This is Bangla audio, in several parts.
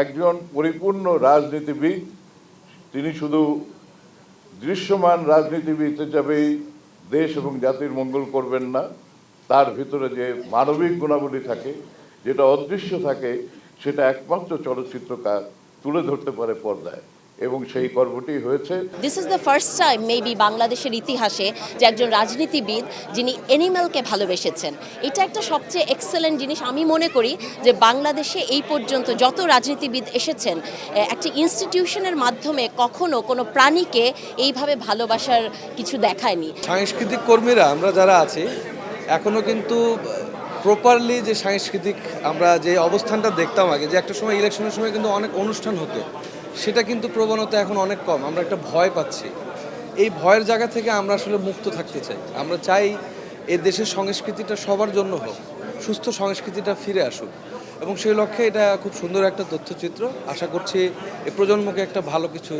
একজন পরিপূর্ণ রাজনীতিবিদ, তিনি শুধু দৃশ্যমান রাজনীতিবিদ হিসাবেই দেশ এবং জাতির মঙ্গল করবেন না, তার ভিতরে যে মানবিক গুণাবলী থাকে, যেটা অদৃশ্য থাকে, সেটা একমাত্র চলচ্চিত্রকার তুলে ধরতে পারে পর্দায়। এবং সেই কর্মটি হয়েছে this is the first time maybe বাংলাদেশের ইতিহাসে যে একজন রাজনীতিবিদ যিনি এনিম্যালকে ভালোবেসেছেন। এটা একটা সবচেয়ে এক্সেলেন্ট জিনিস। আমি মনে করি যে বাংলাদেশে এই পর্যন্ত যত রাজনীতিবিদ এসেছেন একটি ইনস্টিটিউশনের মাধ্যমে কখনো কোনো প্রাণীকে এইভাবে ভালোবাসার কিছু দেখায়নি। সাংস্কৃতিক কর্মীরা আমরা যারা আছি এখনও কিন্তু প্রপারলি যে সাংস্কৃতিক আমরা যে অবস্থানটা দেখতাম আগে যে একটা সময় ইলেকশনের সময় কিন্তু অনেক অনুষ্ঠান হতো। সেটা কিন্তু প্রবণতা এখন অনেক কম। আমরা একটা ভয় পাচ্ছি। এই ভয়ের জায়গা থেকে আমরা আসলে মুক্ত থাকতে চাই। আমরা চাই এ দেশের সংস্কৃতিটা সবার জন্য হোক, সুস্থ সংস্কৃতিটা ফিরে আসুক। এবং সেই লক্ষ্যে এটা খুব সুন্দর একটা তথ্যচিত্র। আশা করছি এ প্রজন্মকে একটা ভালো কিছু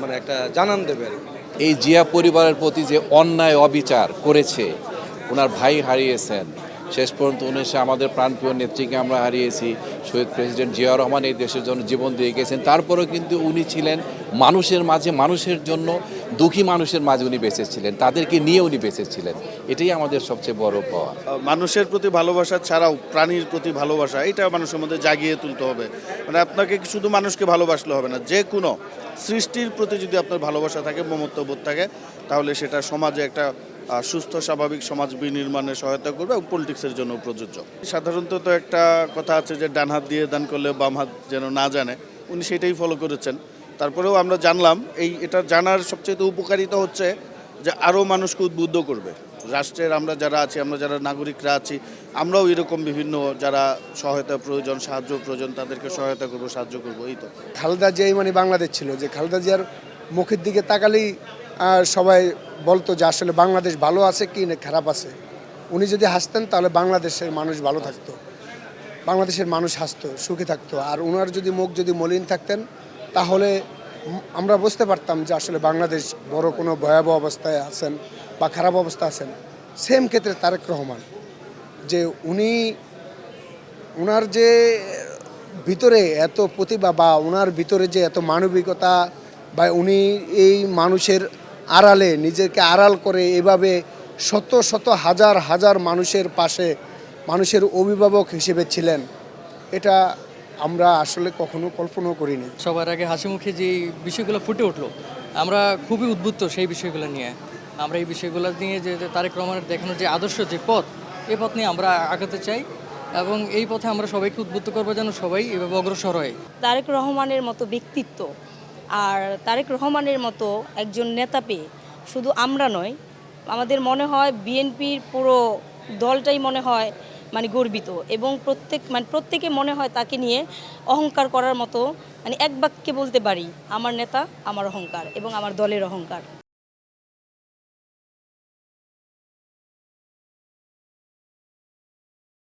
মানে একটা জানান দেবে এই জিয়া পরিবারের প্রতি যে অন্যায় অবিচার করেছে, ওনার ভাই হারিয়েছেন। শেষ পর্যন্ত উনিশে আমাদের প্রাণপ্রিয় নেত্রীকে আমরা হারিয়েছি। শহীদ প্রেসিডেন্ট জিয়া রহমান এই দেশের জন্য জীবন দিয়ে গেছেন। তারপরেও কিন্তু উনি ছিলেন মানুষের মাঝে, মানুষের জন্য দুঃখী মানুষের মাঝে উনি বেঁচেছিলেন। তাদেরকে নিয়ে উনি বেঁচেছিলেন। এটাই আমাদের সবচেয়ে বড় পাওয়া। মানুষের প্রতি ভালোবাসা ছাড়াও প্রাণীর প্রতি ভালোবাসা, এটা মানুষের মধ্যে জাগিয়ে তুলতে হবে। মানে আপনাকে শুধু মানুষকে ভালোবাসলে হবে না, যে কোনো সৃষ্টির প্রতি যদি আপনার ভালোবাসা থাকে, মমত্ববোধ থাকে, তাহলে সেটা সমাজে একটা সুস্থ, স্বাভাবিক সমাজ বিনির্মাণে সহায়তা করবে এবং পলিটিক্সের জন্য প্রযোজ্য। সাধারণত তো একটা কথা আছে যে, ডান হাত দিয়ে দান করলে বাম হাত যেন না জানে, উনি সেটাই ফলো করেছেন। তারপরেও আমরা জানলাম, এই এটা জানার সবচেয়ে উপকারিতা হচ্ছে যে, আরও মানুষকে উদ্বুদ্ধ করবে। রাষ্ট্রের আমরা যারা আছি, আমরা যারা নাগরিকরা আছি, আমরাও এরকম বিভিন্ন যারা সহায়তা প্রয়োজন, সাহায্য প্রয়োজন, তাদেরকে সহায়তা করব, সাহায্য করব, এই তো। খালেদা জিয়াই মানে বাংলাদেশ ছিল, যে খালেদা জিয়ার মুখের দিকে তাকালেই সবাই বলতো যে আসলে বাংলাদেশ ভালো আছে কি না খারাপ আছে। উনি যদি হাসতেন তাহলে বাংলাদেশের মানুষ ভালো থাকতো। বাংলাদেশের মানুষ হাসতো, সুখে থাকতো। আর ওনার যদি মুখ যদি মলিন থাকতেন, তাহলে আমরা বুঝতে পারতাম যে আসলে বাংলাদেশ বড় কোনো ভয়াবহ অবস্থায় আছেন বা খারাপ অবস্থা আছেন। সেম ক্ষেত্রে তারেক রহমান, যে উনি ওনার যে ভিতরে এত প্রতিভা বা ওনার ভিতরে যে এত মানবিকতা বা উনি এই মানুষের আড়ালে নিজেকে আড়াল করে এভাবে শত শত হাজার হাজার মানুষের পাশে মানুষের অভিভাবক হিসেবে ছিলেন। এটা আমরা আসলে কখনো কল্পনাও করিনি। সবার আগে হাসি মুখে যে বিষয়গুলো ফুটে উঠল আমরা খুবই উদ্বুদ্ধ সেই বিষয়গুলো নিয়ে। আমরা এই বিষয়গুলো নিয়ে যে যে তারেক রহমানের দেখানোর যে আদর্শ যে পথ এ পথ নিয়ে আমরা আগাতে চাই এবং এই পথে আমরা সবাইকে উদ্বুদ্ধ করব যেন সবাই এভাবে অগ্রসর হয়। তারেক রহমানের মতো ব্যক্তিত্ব আর তারেক রহমানের মতো একজন নেতা পেয়ে শুধু আমরা নয়, আমাদের মনে হয় বিএনপির পুরো দলটাই মনে হয় মানে গর্বিত এবং প্রত্যেক মানে প্রত্যেকে মনে হয় তাকে নিয়ে অহংকার করার মতো মানে এক বাক্যে বলতে পারি, আমার নেতা, আমার অহংকার এবং আমার দলের অহংকার।